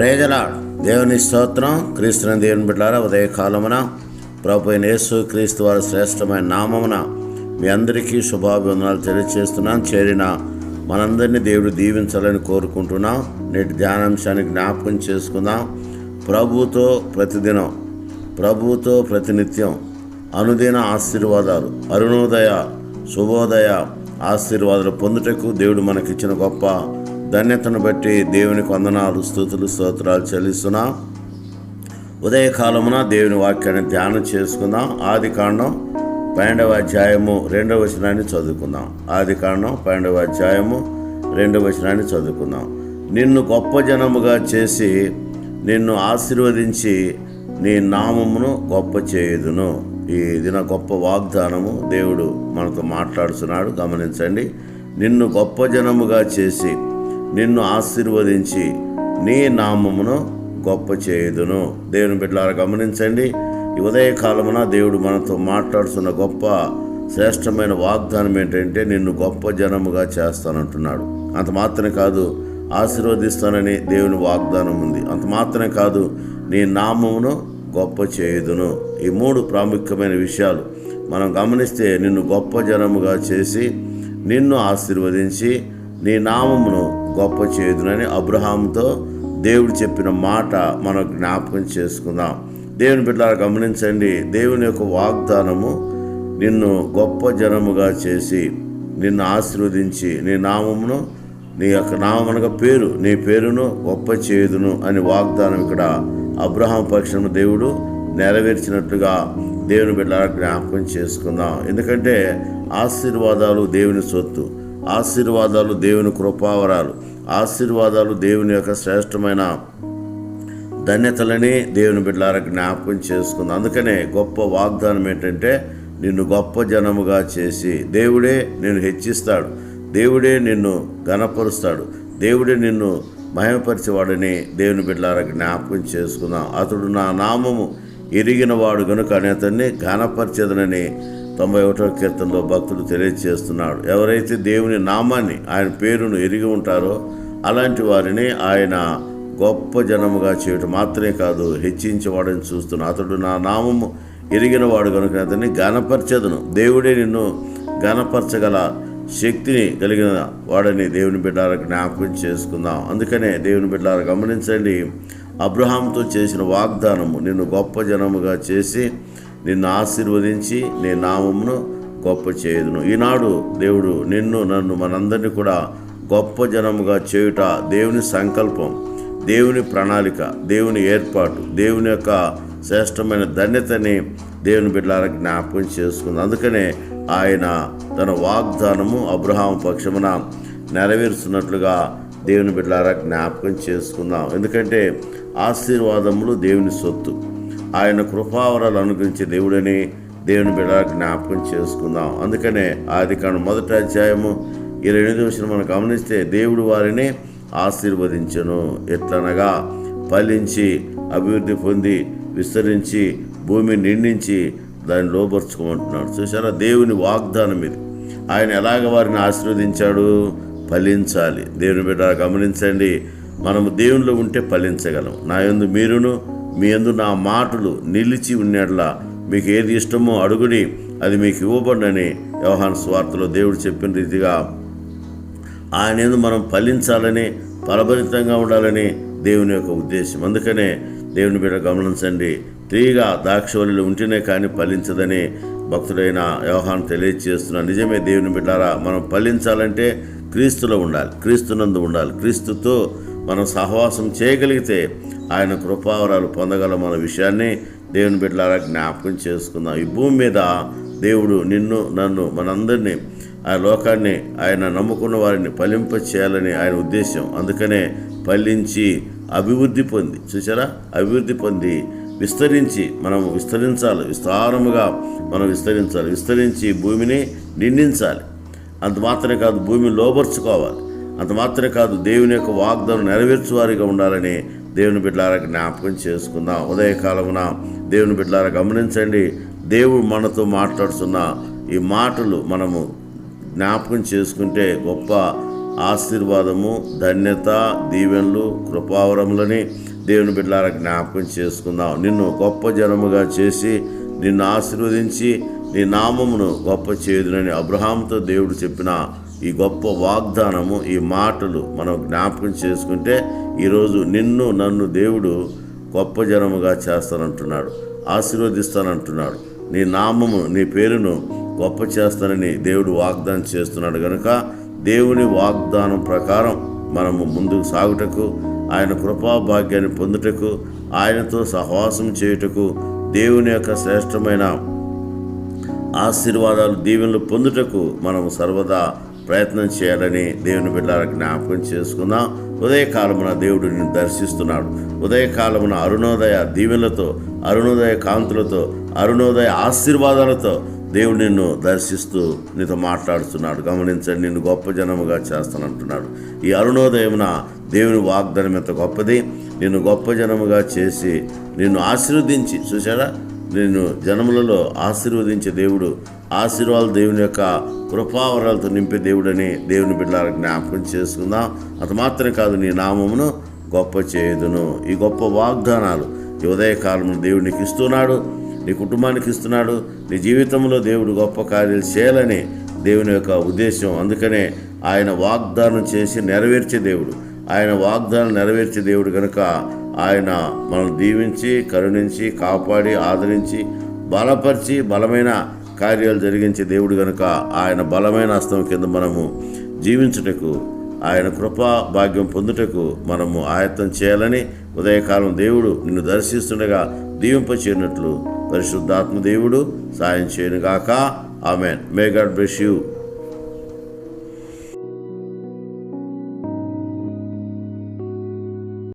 ప్రేజల దేవుని స్తోత్రం క్రీస్తుని దేవుని బిడ్డారా ఉదయకాలమున ప్రభు యేసు క్రీస్తు వారి శ్రేష్టమైన నామమున మీ అందరికీ శుభాభివందనాలు తెలియజేస్తున్నాం చేరిన మనందరినీ దేవుడు దీవించాలని కోరుకుంటున్నాం. నేటి ధ్యానాంశాన్ని జ్ఞాపకం చేసుకుందాం. ప్రభుతో ప్రతిదినం ప్రభుతో ప్రతినిత్యం అనుదిన ఆశీర్వాదాలు అరుణోదయ శుభోదయ ఆశీర్వాదాలు పొందుటకు దేవుడు మనకిచ్చిన గొప్ప ధన్యతను బట్టి దేవుని వందనాలు స్థుతులు స్తోత్రాలు చెల్లిస్తున్నాం. ఉదయకాలమున దేవుని వాక్యాన్ని ధ్యానం చేసుకుందాం. ఆది కాండం పన్నెండవ అధ్యాయము రెండవ వచనాన్ని చదువుకుందాం. ఆది కాండం పన్నెండవ అధ్యాయము రెండవ వచనాన్ని చదువుకుందాం. నిన్ను గొప్ప జనముగా చేసి నిన్ను ఆశీర్వదించి నీ నామమును గొప్ప చేయుదును. ఈ దిన గొప్ప వాగ్దానము దేవుడు మనతో మాట్లాడుతున్నాడు. గమనించండి. నిన్ను గొప్ప జనముగా చేసి నిన్ను ఆశీర్వదించి నీ నామమును గొప్ప చేయుదును. దేవుని బిడ్డలారా గమనించండి. ఈ ఉదయకాలమున దేవుడు మనతో మాట్లాడుతున్న గొప్ప శ్రేష్టమైన వాగ్దానం ఏంటంటే నిన్ను గొప్ప జనముగా చేస్తానంటున్నాడు. అంత మాత్రమే కాదు ఆశీర్వదిస్తానని దేవుని వాగ్దానం ఉంది. అంత మాత్రమే కాదు నీ నామమును గొప్ప చేయుదును. ఈ మూడు ప్రాముఖ్యమైన విషయాలు మనం గమనిస్తే నిన్ను గొప్ప జనముగా చేసి నిన్ను ఆశీర్వదించి నీ నామమును గొప్ప చేదునని అబ్రహాంతో దేవుడు చెప్పిన మాట మనం జ్ఞాపకం చేసుకుందాం. దేవుని బిడ్డలారా గమనించండి దేవుని యొక్క వాగ్దానము నిన్ను గొప్ప జనముగా చేసి నిన్ను ఆశీర్వదించి నీ నామమును నీ యొక్క నామనగా పేరు నీ పేరును గొప్ప చేయుదును అని వాగ్దానం ఇక్కడ అబ్రహాం పక్షం దేవుడు నెరవేర్చినట్లుగా దేవుని బిడ్డ జ్ఞాపకం చేసుకుందాం. ఎందుకంటే ఆశీర్వాదాలు దేవుని సొత్తు. ఆశీర్వాదాలు దేవుని కృపావరాలు. ఆశీర్వాదాలు దేవుని యొక్క శ్రేష్టమైన ధన్యతలని దేవుని బిడ్డలారా జ్ఞాపకం చేసుకుంది. అందుకనే గొప్ప వాగ్దానం ఏంటంటే నిన్ను గొప్ప జనముగా చేసి దేవుడే నిన్ను హెచ్చిస్తాడు. దేవుడే నిన్ను ఘనపరుస్తాడు. దేవుడే నిన్ను మహిమపరిచేవాడని దేవుని బిడ్డలారా జ్ఞాపకం చేసుకుందాం. అతడు నా నామము ఎరిగిన వాడు గనుక అని అతన్ని ఘనపరిచేదనని తొంభై ఒకటో కీర్తనలో భక్తుడు తెలియజేస్తున్నాడు ఎవరైతే దేవుని నామాన్ని ఆయన పేరును ఎరిగి ఉంటారో అలాంటి వారిని ఆయన గొప్ప జనముగా చేయటం మాత్రమే కాదు హెచ్చించేవాడని చూస్తున్న అతడు నా నామము ఎరిగిన వాడు కనుక అతన్ని ఘనపరచదును. దేవుడే నిన్ను ఘనపరచగల శక్తిని కలిగిన వాడని దేవుని బిడ్డారా జ్ఞాపకం చేసుకుందాం. అందుకనే దేవుని బిడ్డారా గమనించండి అబ్రహాంతో చేసిన వాగ్దానము నిన్ను గొప్ప జనముగా చేసి నిన్ను ఆశీర్వదించి నీ నామమును గొప్ప చేయదును. ఈనాడు దేవుడు నిన్ను నన్ను మనందరినీ కూడా గొప్ప జనముగా చేయుట దేవుని సంకల్పం దేవుని ప్రణాళిక దేవుని ఏర్పాటు దేవుని యొక్క శ్రేష్టమైన ధన్యతని దేవుని బిడ్డలారా జ్ఞాపకం చేసుకుంది. అందుకనే ఆయన తన వాగ్దానము అబ్రహాం పక్షమున నెరవేరుస్తున్నట్లుగా దేవుని బిడ్డలారా జ్ఞాపకం చేసుకుందాం. ఎందుకంటే ఆశీర్వాదములు దేవుని సొత్తు. ఆయన కృపావరాలు అనుగ్రహించే దేవుడని దేవుని బిడ్డ జ్ఞాపకం చేసుకుందాం. అందుకనే ఆది కాను మొదటి అధ్యాయము ఇరవై ఎనిమిది వచ్చిన మనం గమనిస్తే దేవుడు వారిని ఆశీర్వదించను. ఎట్లనగా ఫలించి అభివృద్ధి పొంది విస్తరించి భూమి నిండించి దాన్ని లోపరుచుకోమంటున్నాడు చూసారా దేవుని వాగ్దానం ఇది. ఆయన ఎలాగ వారిని ఆశీర్వదించాడు? ఫలించాలి. దేవుని బిడ్డ గమనించండి. మనము దేవునిలో ఉంటే ఫలించగలం. నా యందు మీరును మీ ఎందు నా మాటలు నిలిచి ఉన్నట్లా మీకు ఏది ఇష్టమో అడుగుడి అది మీకు ఇవ్వబడినని వ్యవహాన్ స్వార్థలో దేవుడు చెప్పిన రీతిగా ఆయన ఎందు మనం ఫలించాలని ఫలభరితంగా ఉండాలని దేవుని యొక్క ఉద్దేశం. అందుకనే దేవుని బిడ్డ గమనించండి తీగా దాక్షవల్లిలో ఉంటేనే కానీ ఫలించదని భక్తుడైన వ్యవహారం తెలియజేస్తున్న నిజమే దేవుని బిడ్డారా మనం ఫలించాలంటే క్రీస్తులో ఉండాలి క్రీస్తునందు ఉండాలి. క్రీస్తుతో మనం సహవాసం చేయగలిగితే ఆయన కృపావరాలు పొందగలం అన్న విషయాన్ని దేవుని బిడ్డలారా జ్ఞాపకం చేసుకుందాం. ఈ భూమి మీద దేవుడు నిన్ను నన్ను మనందరినీ ఆ లోకాన్ని ఆయన నమ్ముకున్న వారిని ఫలింప చేయాలని ఆయన ఉద్దేశం. అందుకనే ఫలించి అభివృద్ధి పొంది చూసారా అభివృద్ధి పొంది విస్తరించి మనం విస్తరించాలి. విస్తారముగా మనం విస్తరించాలి. విస్తరించి భూమిని నిండించాలి. అంత మాత్రమే కాదు భూమిని లోపరుచుకోవాలి అంత మాత్రమే కాదు దేవుని యొక్క వాగ్దానం నెరవేర్చువారిగా ఉండాలని దేవుని బిడ్డలారా జ్ఞాపకం చేసుకుందాం. ఉదయకాలమున దేవుని బిడ్డలారా గమనించండి. దేవుడు మనతో మాట్లాడుతున్న ఈ మాటలు మనము జ్ఞాపకం చేసుకుంటే గొప్ప ఆశీర్వాదము ధన్యత దీవెనలు కృపావరములని దేవుని బిడ్డలారా జ్ఞాపకం చేసుకుందాం. నిన్ను గొప్ప జనముగా చేసి నిన్ను ఆశీర్వదించి నీ నామమును గొప్ప చేయుదునని అబ్రహాంతో దేవుడు చెప్పిన ఈ గొప్ప వాగ్దానము ఈ మాటలు మనం జ్ఞాపకం చేసుకుంటే ఈరోజు నిన్ను నన్ను దేవుడు గొప్ప జనముగా చేస్తానంటున్నాడు ఆశీర్వదిస్తానంటున్నాడు. నీ నామము నీ పేరును గొప్ప చేస్తానని దేవుడు వాగ్దానం చేస్తున్నాడు కనుక దేవుని వాగ్దానం ప్రకారం మనము ముందుకు సాగుటకు ఆయన కృపా భాగ్యాన్ని పొందుటకు ఆయనతో సహవాసం చేయుటకు దేవుని యొక్క శ్రేష్టమైన ఆశీర్వాదాలు దీవెనలు పొందుటకు మనం సర్వదా ప్రయత్నం చేయాలని దేవుని బిడ్డల జ్ఞాపకం చేసుకుందాం. ఉదయకాలమున దేవుడు నిన్ను దర్శిస్తున్నాడు. ఉదయకాలమున అరుణోదయ దీవెలతో అరుణోదయ కాంతులతో అరుణోదయ ఆశీర్వాదాలతో దేవుడు నిన్ను దర్శిస్తూ నీతో మాట్లాడుతున్నాడు. గమనించండి నిన్ను గొప్ప జనముగా చేస్తానంటున్నాడు. ఈ అరుణోదయమున దేవుని వాగ్దానం ఎంత గొప్పది? నిన్ను గొప్ప జనముగా చేసి నిన్ను ఆశీర్వదించి చూసారా నేను జనములలో ఆశీర్వదించే దేవుడు ఆశీర్వాదాలు దేవుని యొక్క కృపావరాలతో నింపే దేవుడని దేవుని బిడ్డల జ్ఞాపకం చేసుకుందాం. అది మాత్రమే కాదు నీ నామమును గొప్ప చేయుదును. ఈ గొప్ప వాగ్దానాలు ఈ ఉదయకాలంలో దేవుడు నీకు ఇస్తున్నాడు నీ కుటుంబానికి ఇస్తున్నాడు నీ జీవితంలో దేవుడు గొప్ప కార్యాలు చేయాలని దేవుని యొక్క ఉద్దేశం. అందుకనే ఆయన వాగ్దానం చేసి నెరవేర్చే దేవుడు ఆయన వాగ్దానం నెరవేర్చే దేవుడు కనుక ఆయన మనల్ని దీవించి కరుణించి కాపాడి ఆదరించి బలపరిచి బలమైన కార్యాలు జరిగించే దేవుడు కనుక ఆయన బలమైన హస్తం కింద మనము జీవించుటకు ఆయన కృపా భాగ్యం పొందుటకు మనము ఆయత్తం చేయాలని ఉదయకాలం దేవుడు నిన్ను దర్శిస్తుండగా దీవింపచేయనట్లు పరిశుద్ధాత్మ దేవుడు సాయం చేయనుగాక. Amen. May God bless you